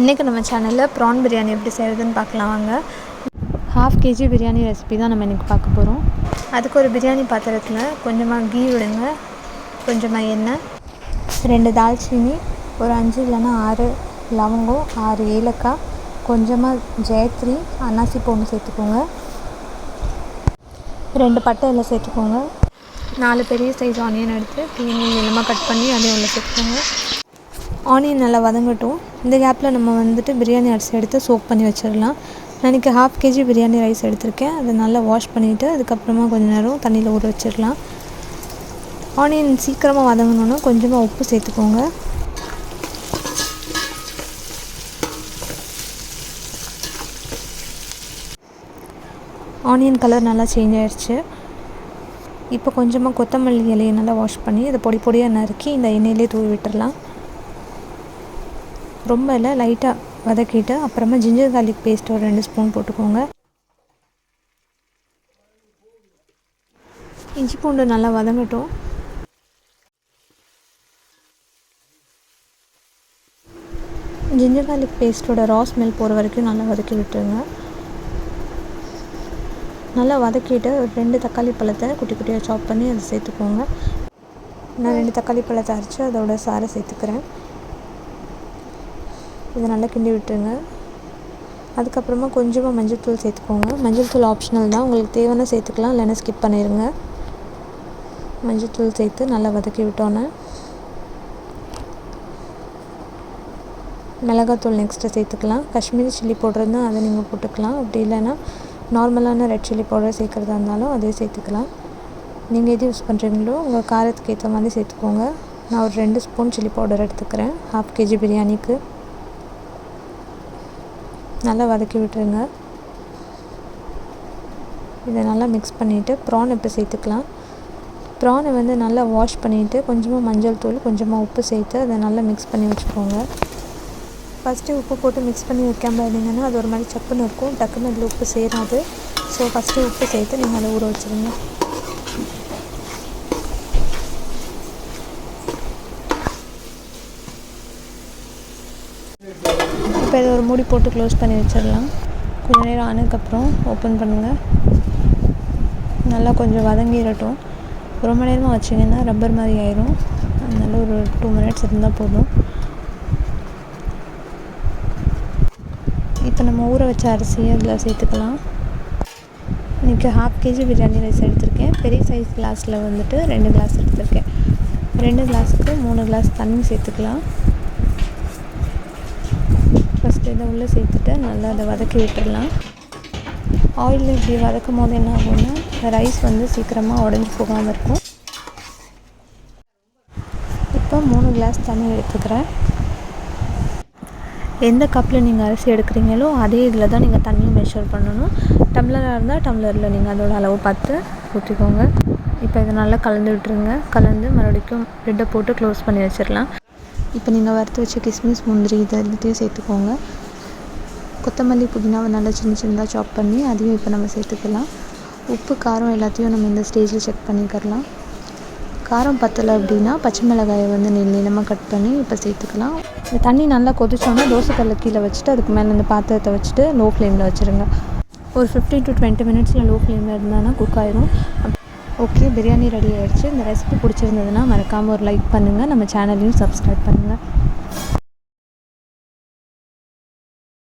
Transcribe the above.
இன்றைக்கி நம்ம சேனலில் ப்ரான் பிரியாணி எப்படி செய்கிறதுன்னு பார்க்கலாம் வாங்க. ஹாஃப் கேஜி பிரியாணி ரெசிபி தான் நம்ம இன்றைக்கி பார்க்க போகிறோம் அதுக்கு ஒரு பிரியாணி பாத்திரத்தில் கொஞ்சமாக கீ விடுங்க. கொஞ்சமாக எண்ணெய் ரெண்டு தால்ச்சீனி ஒரு அஞ்சு இல்லைன்னா ஆறு லவங்கம் ஆறு ஏலக்காய் கொஞ்சமாக ஜெயத்ரி அன்னாசி பூண்டு சேர்த்துக்கோங்க. ரெண்டு பட்டை இலை சேர்த்துக்கோங்க. நாலு பெரிய சைஸ் ஆனியன் எடுத்து க்ளீன் நீளமாக கட் பண்ணி அதையும் உள்ள சேர்த்துக்கோங்க. ஆனியன் நல்லா வதங்கட்டும். இந்த கேப்பில் நம்ம வந்துட்டு பிரியாணி அரிசி எடுத்து சோக் பண்ணி வச்சிடலாம் நான் இன்றைக்கி ஹாஃப் கேஜி பிரியாணி ரைஸ் எடுத்திருக்கேன். அதை நல்லா வாஷ் பண்ணிவிட்டு அதுக்கப்புறமா கொஞ்சம் நேரம் தண்ணியில் ஊற வச்சிடலாம் ஆனியன் சீக்கிரமாக வதங்கணுன்னா கொஞ்சமாக உப்பு சேர்த்துக்கோங்க. ஆனியன் கலர் நல்லா சேஞ்ச் ஆயிடுச்சு இப்போ கொஞ்சமாக கொத்தமல்லி இலையை நல்லா வாஷ் பண்ணி அதை பொடி பொடியாக நறுக்கி இந்த எண்ணெயிலே தூவி விட்டுடலாம் ரொம்ப இல்லை லைட்டாக வதக்கிட்டு அப்புறமா ஜிஞ்சர் கார்லிக் பேஸ்ட் ஒரு ரெண்டு ஸ்பூன் போட்டுக்கோங்க. இஞ்சி பூண்டு நல்லா வதங்கட்டும். ஜிஞ்சர் கார்லிக் பேஸ்ட்டோட ரா ஸ்மெல் போகிற வரைக்கும் நல்லா வதக்கி விட்டுருங்க. நல்லா வதக்கிட்டு ஒரு ரெண்டு தக்காளி பழத்தை குட்டி குட்டியாக சாப் பண்ணி அதை சேர்த்துக்கோங்க. நான் ரெண்டு தக்காளி பழத்தை அரைச்சி அதோட சாரை சேர்த்துக்கிறேன். இதை நல்லா கிண்டி விட்டுருங்க. அதுக்கப்புறமா கொஞ்சமாக மஞ்சள் தூள் சேர்த்துக்கோங்க. மஞ்சள் தூள் ஆப்ஷனல் தான். உங்களுக்கு தேவைன்னா சேர்த்துக்கலாம். இல்லைன்னா ஸ்கிப் பண்ணிடுங்க மஞ்சள் தூள் சேர்த்து நல்லா வதக்கி விட்டோன்னே. மிளகாத்தூள் நெக்ஸ்ட்டு சேர்த்துக்கலாம். காஷ்மீரி சில்லி போடுறதுனா அதை நீங்கள் போட்டுக்கலாம். அப்படி இல்லைன்னா நார்மலான ரெட் சில்லி பவுடர் சேர்க்குறதா இருந்தாலும் அதே சேர்த்துக்கலாம். நீங்கள் எது யூஸ் பண்ணுறீங்களோ உங்கள் காரத்துக்கு ஏற்ற மாதிரி சேர்த்துக்கோங்க. நான் ஒரு ரெண்டு ஸ்பூன் சில்லி பவுடர் எடுத்துக்கிறேன். ஹாஃப் கேஜி பிரியாணிக்கு. நல்லா வதக்கி விட்டுருங்க. இதை நல்லா மிக்ஸ் பண்ணிவிட்டு ப்ரான் இப்போ சேர்த்துக்கலாம். ப்ரானை வந்து நல்லா வாஷ் பண்ணிவிட்டு கொஞ்சமாக மஞ்சள் தூள் கொஞ்சமாக உப்பு சேர்த்து அதை நல்லா மிக்ஸ் பண்ணி வச்சுக்கோங்க. ஃபஸ்ட்டு உப்பு போட்டு மிக்ஸ் பண்ணி வைக்காமல் இருந்தீங்கன்னா அது ஒரு மாதிரி சப்புன்னு இருக்கும். டக்குன்னு அதில் உப்பு சேராது. ஸோ ஃபஸ்ட்டு உப்பு சேர்த்து நீங்கள் அதை ஊற வச்சுருங்க. இப்போ இதை ஒரு மூடி போட்டு க்ளோஸ் பண்ணி வச்சிடலாம். கொஞ்ச நேரம் ஆனதுக்கப்புறம் ஓப்பன் பண்ணுங்கள் நல்லா கொஞ்சம் வதங்கிடட்டும் ரொம்ப நேரமாக வச்சிங்கன்னா ரப்பர் மாதிரி ஆயிரும். அதனால ஒரு டூ மினிட்ஸ் இருந்தால் போதும். இப்போ நம்ம ஊற வச்ச அரிசியை அதில் சேர்த்துக்கலாம். இன்றைக்கி ஹாஃப் கேஜி பிரியாணி ரைஸ் எடுத்திருக்கேன். பெரிய சைஸ் கிளாஸில் வந்துட்டு ரெண்டு கிளாஸ் எடுத்திருக்கேன். ரெண்டு கிளாஸுக்கு மூணு கிளாஸ் தண்ணி சேர்த்துக்கலாம். இதை உள்ளே சேர்த்துட்டு நல்லா அதை வதக்கி விட்டுடலாம். ஆயிலில் இப்படி வதக்கும் போது என்ன ஆகும்னா ரைஸ் வந்து சீக்கிரமாக உடஞ்சி போகாமல் இருக்கும். இப்போ மூணு கிளாஸ் தண்ணி எடுத்துக்கிறேன். எந்த கப்பில் நீங்கள் அரிசி எடுக்கிறீங்களோ அதே இதில் தான் நீங்கள் தண்ணியை மெஷர் பண்ணணும். டம்ளராக இருந்தால் டம்ளரில் நீங்கள் அதோட அளவு பார்த்து ஊற்றிக்கோங்க இப்போ இதை நல்லா கலந்து விட்டுருங்க. கலந்து மறுபடிக்கும் லிட்டை போட்டு க்ளோஸ் பண்ணி வச்சிடலாம். இப்போ நீங்கள் வறுத்து வச்ச கிஸ்மிஸ் முந்திரி இதை எல்லாத்தையும் சேர்த்துக்கோங்க. கொத்தமல்லி புதினாவை நல்லா சின்ன சின்னதாக சாப் பண்ணி அதையும் இப்போ நம்ம சேர்த்துக்கலாம். உப்பு காரம் எல்லாத்தையும் நம்ம இந்த ஸ்டேஜில் செக் பண்ணிக்கிறலாம். காரம் பத்தலை அப்படின்னா பச்சை மிளகாயை வந்து நெல் நீளமாக கட் பண்ணி இப்போ சேர்த்துக்கலாம். இந்த தண்ணி நல்லா கொதிச்சோன்னா தோசைக்கல்ல கீழே வச்சுட்டு அதுக்கு மேலே இந்த பாத்திரத்தை வச்சுட்டு லோ ஃப்ளேமில் வச்சுருங்க. ஒரு ஃபிஃப்டீன் டு டுவெண்ட்டி மினிட்ஸில் லோ ஃப்ளேமில் இருந்தானா குக் ஆயிரும். ஓகே பிரியாணி ரெடி ஆகிடுச்சு இந்த ரெசிபி பிடிச்சிருந்ததுன்னா மறக்காமல் ஒரு லைக் பண்ணுங்கள் நம்ம சேனலையும் சப்ஸ்கிரைப் பண்ணுங்கள்